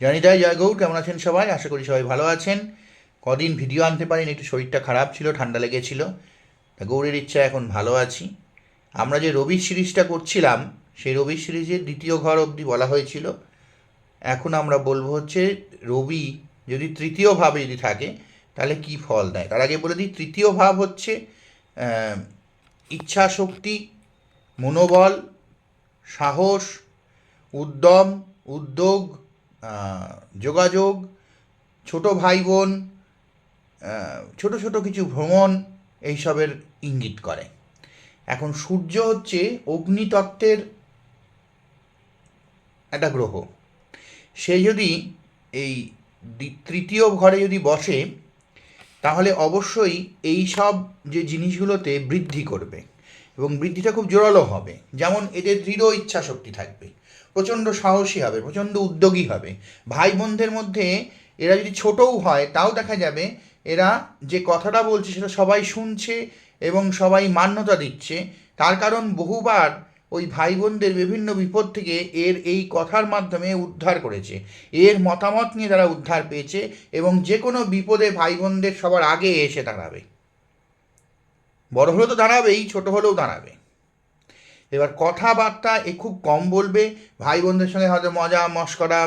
জনিতাই জয় গৌর, কেমন আছেন সবাই? আশা করি সবাই ভালো আছেন। কদিন ভিডিও আনতে পারিনি, একটু শরীরটা খারাপ ছিল, ঠান্ডা লেগেছিল। তা গৌরের ইচ্ছা, এখন ভালো আছি। আমরা যে রবি সিরিজটা করছিলাম, সেই রবি সিরিজের দ্বিতীয় ঘর অবধি বলা হয়েছিল। এখন আমরা বলব হচ্ছে, রবি যদি তৃতীয় ভাবে যদি থাকে, তাহলে কি ফল দেয়? তার আগে বলে দিই, তৃতীয় ভাব হচ্ছে ইচ্ছা শক্তি, মনোবল, সাহস, উদ্যম, উদ্যোগ যোগাযোগ, ছোট ভাই বোন ছোট ছোট কিছু ভ্রমণ এইসবের ইঙ্গিত করে। এখন সূর্য হচ্ছে অগ্নিতত্ত্বের একটা গ্রহ। সে যদি এই তৃতীয় ঘরে যদি বসে, তাহলে অবশ্যই এই সব যে জিনিসগুলোতে বৃদ্ধি করবে এবং বৃদ্ধিটা খুব জোরালো হবে। যেমন এদের দৃঢ় ইচ্ছা শক্তি থাকবে। প্রচণ্ড সাহসী হবে, প্রচণ্ড উদ্যোগী হবে। ভাই বোনদের মধ্যে এরা যদি ছোটও হয়, তাও দেখা যাবে এরা যে কথাটা বলছে সেটা সবাই শুনছে এবং সবাই মান্যতা দিচ্ছে। তার কারণ বহুবার ওই ভাই বোনদের বিভিন্ন বিপদ থেকে এর এই কথার মাধ্যমে উদ্ধার করেছে। এর মতামত নিয়ে তারা উদ্ধার পেয়েছে এবং যে কোনো বিপদে ভাই বোনদের সবার আগে এসে দাঁড়াবে। বড় হলেও তো দাঁড়াবেই, ছোট হলেও দাঁড়াবে। এবার কথাবার্তা এ খুব কম বলবে। ভাই বোনদের সঙ্গে হয়তো মজা, মস্করা,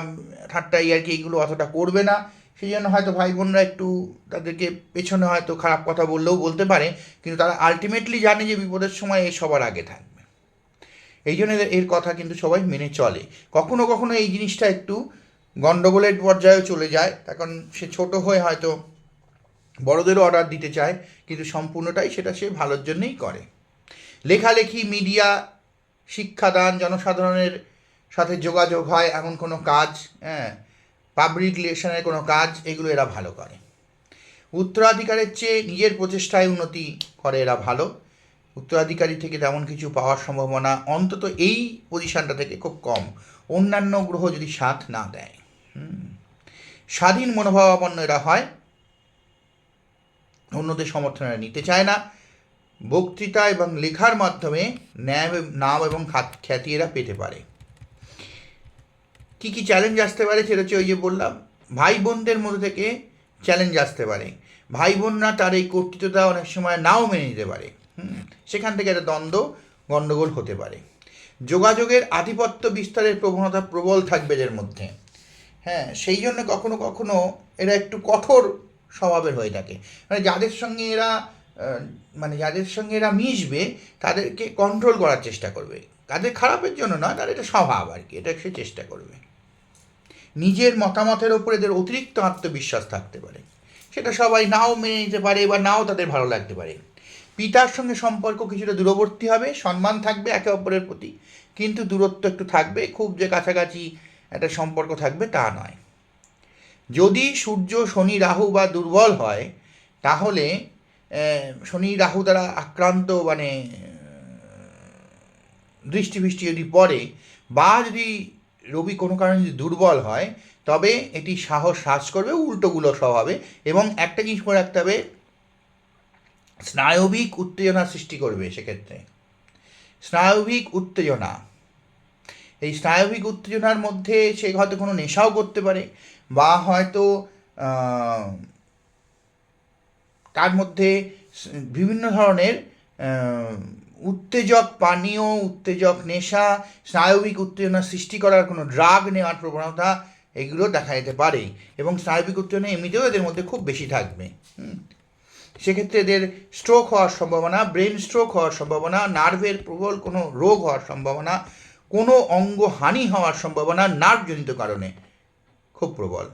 ঠাট্টা কি এইগুলো অতটা করবে না। সেই জন্য হয়তো ভাই বোনরা একটু তাদেরকে পেছনে হয়তো খারাপ কথা বললেও বলতে পারে, কিন্তু তারা আলটিমেটলি জানে যে বিপদের সময় এ সবার আগে থাকবে। এই জন্য এর কথা কিন্তু সবাই মেনে চলে। কখনো কখনো এই জিনিসটা একটু গণ্ডগোলের পর্যায়েও চলে যায়। তখন সে ছোট হয়ে হয়তো বড়দেরও অর্ডার দিতে চায়, কিন্তু সম্পূর্ণটাই সেটা সে ভালোর জন্যই করে। লেখালেখি মিডিয়া শিক্ষাদান, জনসাধারণের সাথে যোগাযোগ হয় এমন কোনো কাজ হ্যাঁ পাবলিক রিলেশনের কোনো কাজ, এগুলো এরা ভালো করে। উত্তরাধিকারের চেয়ে নিজের প্রচেষ্টায় উন্নতি করে এরা ভালো। উত্তরাধিকারী থেকে তেমন কিছু পাওয়ার সম্ভাবনা অন্তত এই পজিশনটা থেকে খুব কম। অন্যান্য গ্রহ যদি সাথ না দেয়। স্বাধীন মনোভাবাপন্ন এরা হয়। অন্যদের সমর্থন এরা নিতে চায় না। বক্তৃতা এবং লেখার মাধ্যমে ন্যায় নাম এবং খ্যাতি এরা পেতে পারে। কী কী চ্যালেঞ্জ আসতে পারে সেটা হচ্ছে ওই যে বললাম ভাই বোনদের মধ্যে থেকে চ্যালেঞ্জ আসতে পারে। ভাই বোনরা তার এই কর্তৃত্বতা অনেক সময় নাও মেনে নিতে পারে। সেখান থেকে একটা দ্বন্দ্ব গণ্ডগোল হতে পারে। যোগাযোগের আধিপত্য বিস্তারের প্রবণতা প্রবল থাকবে এদের মধ্যে। হ্যাঁ সেই জন্য কখনো কখনো এরা একটু কঠোর স্বভাবের হয়ে থাকে। মানে যাদের সঙ্গে এরা মানে যাদের সঙ্গে এরা মিশবে, তাদেরকে কন্ট্রোল করার চেষ্টা করবে। তাদের খারাপের জন্য নয় তার এটা স্বভাব আর কি, এটা সে চেষ্টা করবে। নিজের মতামতের ওপর এদের অতিরিক্ত আত্মবিশ্বাস থাকতে পারে। সেটা সবাই নাও মেনে নিতে পারে বা নাও তাদের ভালো লাগতে পারে। পিতার সঙ্গে সম্পর্ক কিছুটা দূরবর্তী হবে, সম্মান থাকবে একে অপরের প্রতি, কিন্তু দূরত্ব একটু থাকবে, খুব যে কাছাকাছি একটা সম্পর্ক থাকবে তা নয়। যদি সূর্য, শনি, রাহু বা দুর্বল হয়, তাহলে শনি রাহু দ্বারা আক্রান্ত মানে দৃষ্টি ফৃষ্টি যদি পড়ে বা যদি রবি কোনো কারণে যদি দুর্বল হয়, তবে এটি সাহস হ্রাস করবে, উল্টোগুলো স্বভাবে এবং একটা জিনিস মনে রাখতে হবে, স্নায়বিক উত্তেজনা সৃষ্টি করবে সেক্ষেত্রে। স্নায়বিক উত্তেজনা। এই স্নায়বিক উত্তেজনার মধ্যে সে হয়তো কোনো নেশাও করতে পারে বা হয়তো তার মধ্যে বিভিন্ন ধরনের উত্তেজক, পানীয় উত্তেজক, নেশা, স্নায়বিক উত্তেজনা সৃষ্টি করার কোনো ড্রাগ নেওয়ার প্রবণতা এগুলো দেখা যেতে পারে এবং স্নায়বিক উত্তেজনা এমনিতেও এদের মধ্যে খুব বেশি থাকবে। সেক্ষেত্রে এদের স্ট্রোক হওয়ার সম্ভাবনা ব্রেন স্ট্রোক হওয়ার সম্ভাবনা নার্ভের প্রবল কোনো রোগ হওয়ার সম্ভাবনা, কোনো অঙ্গ হানি হওয়ার সম্ভাবনা নার্ভজনিত কারণে খুব প্রবল।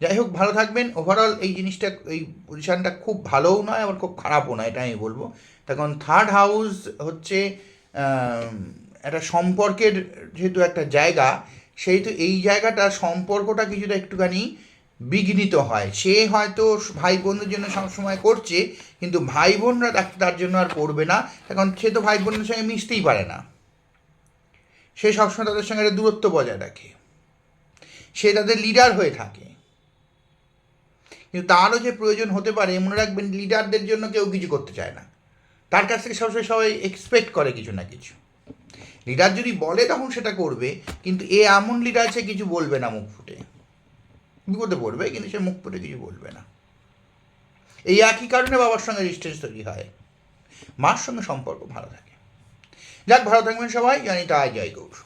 যাই হোক, ভালো থাকবেন। ওভারঅল এই জিনিসটা, এই পজিশানটা খুব ভালোও নয়, আবার খুব খারাপও নয় এটা আমি বলব। তখন থার্ড হাউস হচ্ছে একটা সম্পর্কের যেহেতু একটা জায়গা, সেহেতু এই জায়গাটা সম্পর্কটা কিছুটা একটুখানি বিঘ্নিত হয়। সে হয়তো ভাই বোনদের জন্য সবসময় করছে, কিন্তু ভাই বোনরা তাকে তার জন্য আর করবে না। এখন সে তো ভাই বোনদের সঙ্গে মিশতেই পারে না। সে সবসময় তাদের সঙ্গে একটা দূরত্ব বজায় রাখে। সে তাদের লিডার হয়ে থাকে। কিন্তু তারও যে প্রয়োজন হতে পারে, মনে রাখবেন লিডারদের জন্য কেউ কিছু করতে চায় না। তার কাছ থেকে সবসময় সবাই এক্সপেক্ট করে কিছু না কিছু। লিডার যদি বলে তখন সেটা করবে, কিন্তু এ এমন লিডার সে কিছু বলবে না মুখ ফুটে। বিপদে পড়বে, কিন্তু সে মুখ ফুটে কিছু বলবে না। এই একই কারণে বাবার সঙ্গে ডিস্টেন্স তৈরি হয়। মার সঙ্গে সম্পর্ক ভালো থাকে। যাক, ভালো থাকবেন সবাই। জানি তাই, জয় গৌর।